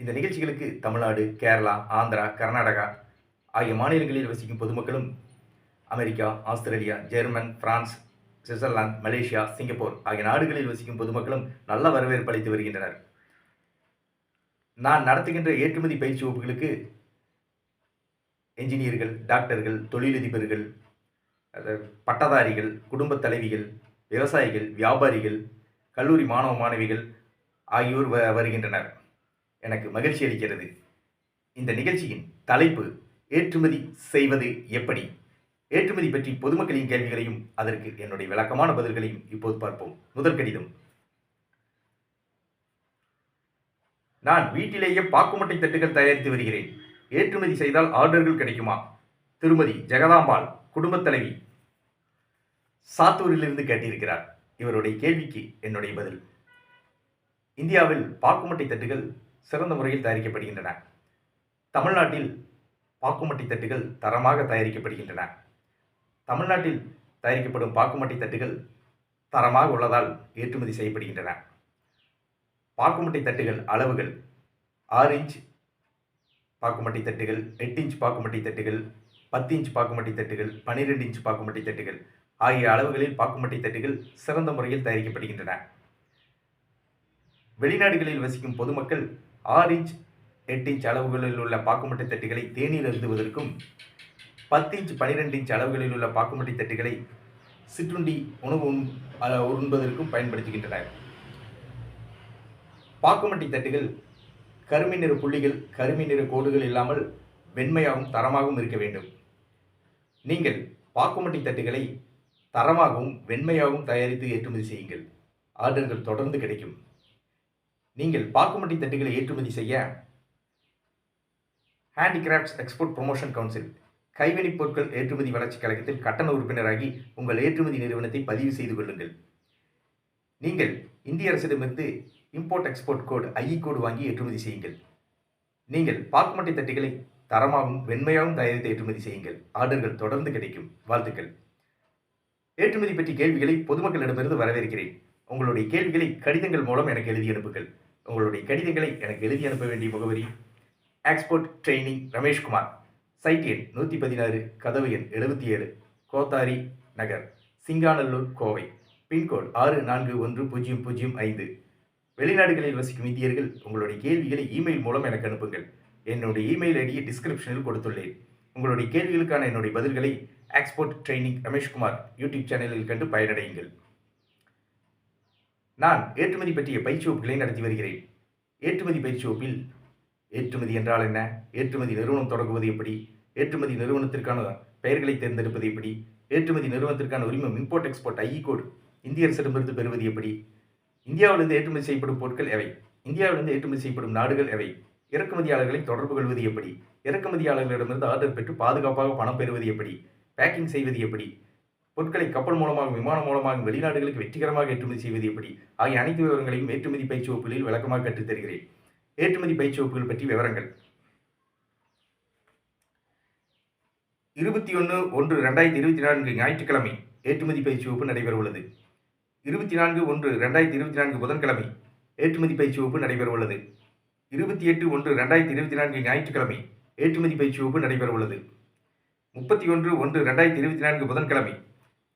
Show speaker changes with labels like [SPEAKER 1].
[SPEAKER 1] இந்த நிகழ்ச்சிகளுக்கு தமிழ்நாடு கேரளா ஆந்திரா கர்நாடகா ஆகிய மாநிலங்களில் வசிக்கும் பொதுமக்களும் America Australia German France Switzerland Malaysia Singapore ஆகிய நாடுகளில் வசிக்கும் பொதுமக்களும் நல்ல வரவேற்பு அளித்து வருகின்றனர். நான் நடத்துகின்ற ஏற்றுமதி பயிற்சி வகுப்புகளுக்கு என்ஜினியர்கள் டாக்டர்கள் தொழிலதிபர்கள் பட்டதாரிகள் குடும்பத் தலைவிகள் விவசாயிகள் வியாபாரிகள் கல்லூரி மாணவ மாணவிகள் ஆகியோர் வ வருகின்றனர். எனக்கு மகிழ்ச்சி அளிக்கிறது. இந்த நிகழ்ச்சியின் தலைப்பு ஏற்றுமதி செய்வது எப்படி? ஏற்றுமதி பற்றி பொதுமக்களின் கேள்விகளையும் அதற்கு என்னுடைய விளக்கமான பதில்களையும் இப்போது பார்ப்போம். முதல் கடிதம். நான் வீட்டிலேயே பாக்குமட்டை தட்டுகள் தயாரித்து வருகிறேன். ஏற்றுமதி செய்தால் ஆர்டர்கள் கிடைக்குமா? திருமதி ஜெகதாம்பாள் குடும்பத் தலைவி சாத்தூரிலிருந்து கேட்டிருக்கிறார். இவருடைய கேள்விக்கு என்னுடைய பதில். இந்தியாவில் பாக்குமட்டை தட்டுகள் சிறந்த முறையில் தயாரிக்கப்படுகின்றன. தமிழ்நாட்டில் பாக்குமட்டி தட்டுகள் தரமாக தயாரிக்கப்படுகின்றன. தமிழ்நாட்டில் தயாரிக்கப்படும் பாக்குமட்டி தட்டுகள் தரமாக உள்ளதால் ஏற்றுமதி செய்யப்படுகின்றன. பாக்குமட்டி தட்டுகள் அளவுகள் ஆறு இன்ச் பாக்குமட்டி தட்டுகள் எட்டு இன்ச் பாக்குமட்டி தட்டுகள் பத்து இன்ச் பாக்குமட்டி தட்டுகள் பன்னிரெண்டு இன்ச் பாக்குமட்டி தட்டுகள் ஆகிய அளவுகளில் பாக்குமட்டி தட்டுகள் சிறந்த முறையில் தயாரிக்கப்படுகின்றன. வெளிநாடுகளில் வசிக்கும் பொதுமக்கள் ஆறு இன்ச் எட்டு இன்ச் அளவுகளில் உள்ள பாக்குமட்டை தட்டுகளை தேநீர் அருந்துவதற்கும் பத்து இன்ச் பனிரெண்டு இன்ச் அளவுகளில் உள்ள பாக்குமட்டை தட்டுகளை சிற்றுண்டி உணவு உண்பதற்கும் பயன்படுத்துகின்றனர். பாக்குமட்டை தட்டுகள் கருமை நிற புள்ளிகள் கருமை நிற கோடுகள் இல்லாமல் வெண்மையாகவும் தரமாகவும் இருக்க வேண்டும். நீங்கள் பாக்குமட்டை தட்டுகளை தரமாகவும் வெண்மையாகவும் தயாரித்து ஏற்றுமதி செய்யுங்கள். ஆர்டர்கள் தொடர்ந்து கிடைக்கும். நீங்கள் பாக்குமட்டி தட்டுகளை ஏற்றுமதி செய்ய ஹேண்டிகிராஃப்ட்ஸ் எக்ஸ்போர்ட் ப்ரொமோஷன் கவுன்சில் கைவினைப் பொருட்கள் ஏற்றுமதி வளர்ச்சிக் கழகத்தில் கட்டண உறுப்பினராகி உங்கள் ஏற்றுமதி நிறுவனத்தை பதிவு செய்து கொள்ளுங்கள். நீங்கள் இந்திய அரசிடமிருந்து import export code I E code வாங்கி ஏற்றுமதி செய்யுங்கள். நீங்கள் பாக்குமட்டை தட்டுகளை தரமாகவும் வெண்மையாகவும் தயாரித்து ஏற்றுமதி செய்யுங்கள். ஆர்டர்கள் தொடர்ந்து கிடைக்கும். வாழ்த்துக்கள். ஏற்றுமதி பற்றி கேள்விகளை பொதுமக்களிடமிருந்து வரவேற்கிறேன். உங்களுடைய கேள்விகளை கடிதங்கள் மூலம் எனக்கு எழுதி அனுப்புங்கள். உங்களுடைய கடிதங்களை எனக்கு எழுதி அனுப்ப வேண்டிய முகவரி எக்ஸ்போர்ட் ட்ரைனிங் ரமேஷ்குமார் சைட் எண் நூற்றி பதினாறு கதவு எண் எழுபத்தி ஏழு கோத்தாரி நகர் சிங்காநல்லூர் கோவை பின்கோடு ஆறு நான்கு ஒன்று பூஜ்ஜியம் பூஜ்ஜியம் ஐந்து. வெளிநாடுகளில் வசிக்கும் இந்தியர்கள் உங்களுடைய கேள்விகளை இமெயில் மூலம் எனக்கு அனுப்புங்கள். என்னுடைய இமெயில் ஐடியை டிஸ்கிரிப்ஷனில் கொடுத்துள்ளேன். உங்களுடைய கேள்விகளுக்கான என்னுடைய பதில்களை எக்ஸ்போர்ட் ட்ரைனிங் ரமேஷ்குமார் யூடியூப் சேனலில் கண்டு பயனடையுங்கள். நான் ஏற்றுமதி பற்றிய பயிற்சி வகுப்புகளை நடத்தி வருகிறேன். ஏற்றுமதி பயிற்சி வகுப்பில் ஏற்றுமதி என்றால் என்ன? ஏற்றுமதி நிறுவனம் தொடங்குவது எப்படி? ஏற்றுமதி நிறுவனத்திற்கான பெயர்களை தேர்ந்தெடுப்பது எப்படி? ஏற்றுமதி நிறுவனத்திற்கான உரிமம் இம்போர்ட் எக்ஸ்போர்ட் ஐஇ கோடு இந்திய அரசிடமிருந்து பெறுவது எப்படி? இந்தியாவிலிருந்து ஏற்றுமதி செய்யப்படும் பொருட்கள் எவை? இந்தியாவிலிருந்து ஏற்றுமதி செய்யப்படும் நாடுகள் எவை? இறக்குமதியாளர்களை தொடர்பு கொள்வது எப்படி? இறக்குமதியாளர்களிடமிருந்து ஆர்டர் பெற்று பாதுகாப்பாக பணம் பெறுவது எப்படி? பேக்கிங் செய்வது எப்படி? பொருட்களை கப்பல் மூலமாக விமானம் மூலமாகவும் வெளிநாடுகளுக்கு வெற்றிகரமாக ஏற்றுமதி செய்வது எப்படி? ஆகிய அனைத்து விவரங்களையும் ஏற்றுமதி பயிற்சி வகுப்புகளில் விளக்கமாக கற்றுத் தருகிறேன் ஏற்றுமதி பயிற்சி வகுப்புகள் பற்றி விவரங்கள். இருபத்தி ஒன்று ஒன்று ரெண்டாயிரத்தி இருபத்தி நான்கு ஞாயிற்றுக்கிழமை ஏற்றுமதி பயிற்சி வகுப்பு நடைபெற உள்ளது இருபத்தி நான்கு ஒன்று ரெண்டாயிரத்தி இருபத்தி நான்கு புதன்கிழமை ஏற்றுமதி பயிற்சி வகுப்பு நடைபெற உள்ளது இருபத்தி எட்டு ஒன்று ரெண்டாயிரத்தி இருபத்தி நான்கு ஞாயிற்றுக்கிழமை ஏற்றுமதி பயிற்சி வகுப்பு நடைபெற உள்ளது முப்பத்தி ஒன்று ஒன்று ரெண்டாயிரத்தி இருபத்தி நான்கு புதன்கிழமை